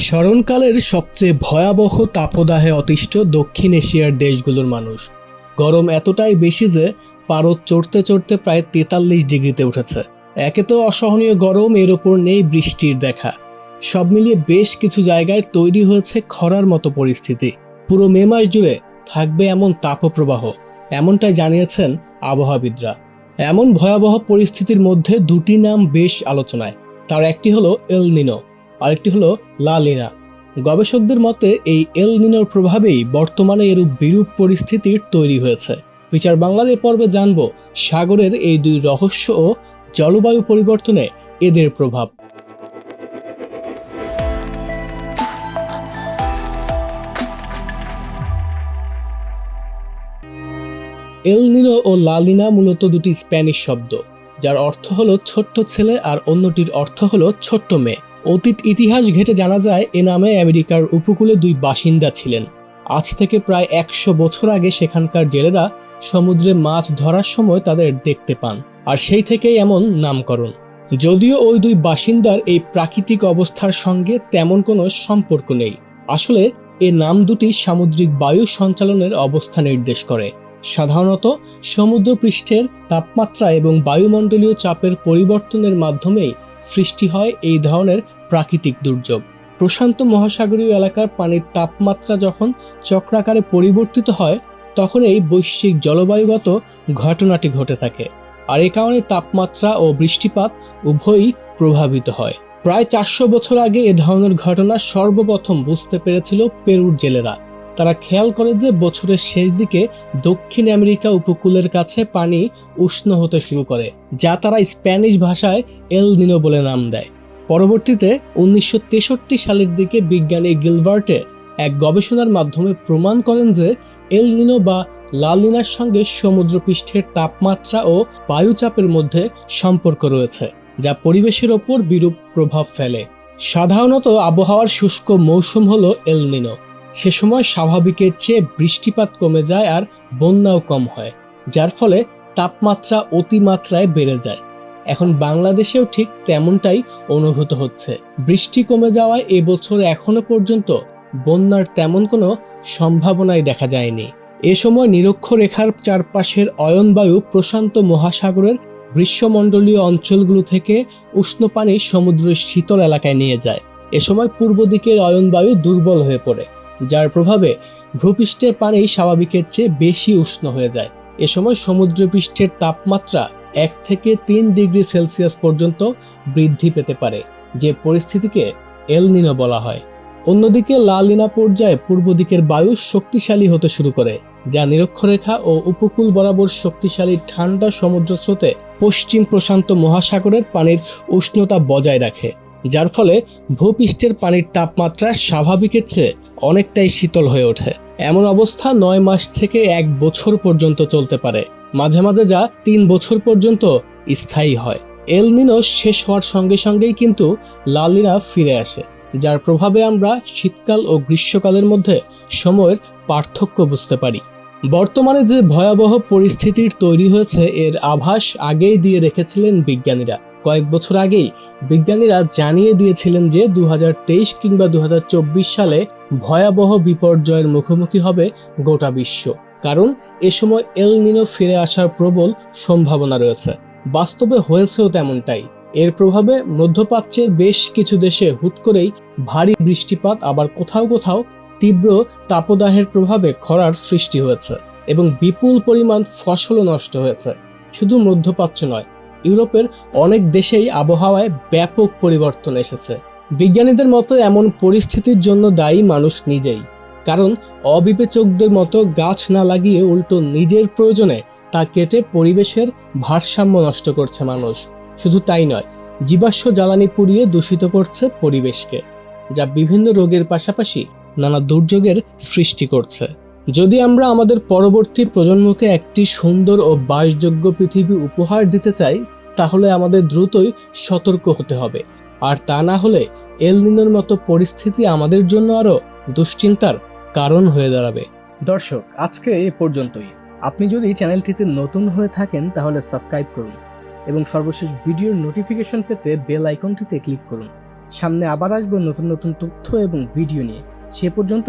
স্মরণকালের সবচেয়ে ভয়াবহ তাপদাহে অতিষ্ঠ দক্ষিণ এশিয়ার দেশগুলোর মানুষ। গরম এতটাই বেশি যে পারদ চড়তে চড়তে প্রায় তেতাল্লিশ ডিগ্রিতে উঠেছে। একে তো অসহনীয় গরম, এর ওপর নেই বৃষ্টির দেখা। সব মিলিয়ে বেশ কিছু জায়গায় তৈরি হয়েছে খরার মতো পরিস্থিতি। পুরো মে মাস জুড়ে থাকবে এমন তাপপ্রবাহ, এমনটাই জানিয়েছেন আবহাওয়াবিদরা। এমন ভয়াবহ পরিস্থিতির মধ্যে দুটি নাম বেশ আলোচনায়। তার একটি হলো এল নিনো। আরেকটি হলো লা লিনা। গবেষকদের মতে, এই এল নিনোর প্রভাবেই বর্তমানে এরূপ বিরূপ পরিস্থিতির তৈরি হয়েছে। বিচার বাংলার এ পর্বে জানব সাগরের এই দুই রহস্য ও জলবায়ু পরিবর্তনে এদের প্রভাব। এল নিনো ও লালিনা মূলত দুটি স্প্যানিশ শব্দ, যার অর্থ হলো ছোট্ট ছেলে আর অন্যটির অর্থ হলো ছোট্ট মেয়ে। অতীত ইতিহাস ঘেটে জানা যায়, এ নামে আমেরিকার উপকূলে দুই বাসিন্দা ছিলেন। আজ থেকে প্রায় একশো বছর আগে সেখানকার জেলেরা সমুদ্রে মাছ ধরার সময় তাদের দেখতে পান, আর সেই থেকেই এমন নামকরণ। যদিও ওই দুই বাসিন্দার এই প্রাকৃতিক অবস্থার সঙ্গে তেমন কোনো সম্পর্ক নেই। আসলে, এ নাম দুটি সামুদ্রিক বায়ু সঞ্চালনের অবস্থা নির্দেশ করে। সাধারণত, সমুদ্রপৃষ্ঠের তাপমাত্রা এবং বায়ুমণ্ডলীয় চাপের পরিবর্তনের মাধ্যমেই সৃষ্টি হয় এই ধরনের প্রাকৃতিক দুর্যোগ। প্রশান্ত মহাসাগরীয় এলাকার পানির তাপমাত্রা যখন চক্রাকারে পরিবর্তিত হয়, তখন এই বৈশ্বিক জলবায়ুগত ঘটনাটি ঘটে থাকে। আর এ কারণে তাপমাত্রা ও বৃষ্টিপাত উভয়ই প্রভাবিত হয়। প্রায় চারশো বছর আগে এ ধরনের ঘটনা সর্বপ্রথম বুঝতে পেরেছিল পেরুর জেলেরা। তারা খেয়াল করে যে বছরের শেষ দিকে দক্ষিণ আমেরিকা উপকূলের কাছে পানি উষ্ণ হতে শুরু করে, যা তারা স্প্যানিশ ভাষায় এল নিনো বলে নাম দেয়। পরবর্তীতে উনিশশো তেষট্টি সালের দিকে বিজ্ঞানী গিলবার্টে এক গবেষণার মাধ্যমে প্রমাণ করেন যে এল নিনো বা লালিনার সঙ্গে সমুদ্রপৃষ্ঠের তাপমাত্রা ও বায়ুচাপের মধ্যে সম্পর্ক রয়েছে, যা পরিবেশের ওপর বিরূপ প্রভাব ফেলে। সাধারণত আবহাওয়ার শুষ্ক মৌসুম হলো এল নিনো। সে সময় স্বাভাবিকের চেয়ে বৃষ্টিপাত কমে যায় আর বন্যাও কম হয়, যার ফলে তাপমাত্রা অতিমাত্রায় বেড়ে যায়। এখন বাংলাদেশেও ঠিক তেমনটাই অনুভূত হচ্ছে। বৃষ্টি কমে যাওয়ায় এবছর এখনও পর্যন্ত বন্যার তেমন কোনো সম্ভাবনাই দেখা যায়নি। এ সময় নিরক্ষরেখার চারপাশের অয়নবায়ু প্রশান্ত মহাসাগরের গ্রীষ্মমণ্ডলীয় অঞ্চলগুলো থেকে উষ্ণ পানি সমুদ্রের শীতল এলাকায় নিয়ে যায়। এ সময় পূর্ব দিকের অয়নবায়ু দুর্বল হয়ে পড়ে। যার প্রভাবে ভূপৃষ্ঠের পানি স্বাভাবিকের চেয়ে বেশি উষ্ণ হয়ে যায়। এ সময় সমুদ্রপৃষ্ঠের তাপমাত্রা এক থেকে তিন ডিগ্রি সেলসিয়াস পর্যন্ত বৃদ্ধি পেতে পারে, যে পরিস্থিতিকে এলনিনো বলা হয়। অন্যদিকে লালিনা পর্যায়ে পূর্ব দিকের বায়ু শক্তিশালী হতে শুরু করে, যা নিরক্ষরেখা ও উপকূল বরাবর শক্তিশালী ঠান্ডা সমুদ্র স্রোতে পশ্চিম প্রশান্ত মহাসাগরের পানির উষ্ণতা বজায় রাখে। যার ফলে ভূপৃষ্ঠের পানির তাপমাত্রা স্বাভাবিকের চেয়ে অনেকটাই শীতল হয়ে ওঠে। এমন অবস্থা নয় মাস থেকে এক বছর পর্যন্ত চলতে পারে। মাঝে মাঝে যা তিন বছর পর্যন্ত স্থায়ী হয়। এল নিনো শেষ হওয়ার সঙ্গে সঙ্গেই কিন্তু লালিনা ফিরে আসে, যার প্রভাবে আমরা শীতকাল ও গ্রীষ্মকালের মধ্যে সময়ের পার্থক্য বুঝতে পারি। বর্তমানে যে ভয়াবহ পরিস্থিতির তৈরি হয়েছে, এর আভাস আগেই দিয়ে রেখেছিলেন বিজ্ঞানীরা। কয়েক বছর আগেই বিজ্ঞানীরা জানিয়ে দিয়েছিলেন যে দু কিংবা দু সালে ভয়াবহ বিপর্যয়ের মুখোমুখি হবে গোটা বিশ্ব। কারণ এ সময় এল নিনো ফিরে আসার প্রবল সম্ভাবনা রয়েছে। বাস্তবে হয়েছেও তেমনটাই। এর প্রভাবে মধ্যপ্রাচ্যের বেশ কিছু দেশে হুট করেই ভারী বৃষ্টিপাত, আবার কোথাও কোথাও তীব্র তাপদাহের প্রভাবে খরার সৃষ্টি হয়েছে এবং বিপুল পরিমাণ ফসলও নষ্ট হয়েছে। শুধু মধ্যপ্রাচ্য নয় ইউরোপের অনেক দেশেই আবহাওয়ায় ব্যাপক পরিবর্তন এসেছে। বিজ্ঞানীদের মতো এমন পরিস্থিতির জন্য দায়ী মানুষ নিজেই। কারণ অবিবেচকদের মতো গাছ না লাগিয়ে উল্টো নিজের প্রয়োজনে তা কেটে পরিবেশের ভারসাম্য নষ্ট করছে মানুষ। শুধু তাই নয়, জীবাশ্ম জ্বালানি পুড়িয়ে দূষিত করছে পরিবেশকে, যা বিভিন্ন রোগের পাশাপাশি নানা দুর্যোগের সৃষ্টি করছে। যদি আমরা আমাদের পরবর্তী প্রজন্মকে একটি সুন্দর ও বাসযোগ্য পৃথিবী উপহার দিতে চাই, তাহলে আমাদের দ্রুতই সতর্ক হতে হবে। আর তা না হলে এল নিনোর মতো পরিস্থিতি আমাদের জন্য আরও দুশ্চিন্তার কারণ হয়ে দাঁড়াবে। দর্শক, আজকে এ পর্যন্তই। আপনি যদি চ্যানেলটিতে নতুন হয়ে থাকেন, তাহলে সাবস্ক্রাইব করুন এবং সর্বশেষ ভিডিওর নোটিফিকেশন পেতে বেল আইকনটিতে ক্লিক করুন। সামনে আবার আসব নতুন নতুন তথ্য এবং ভিডিও নিয়ে। সে পর্যন্ত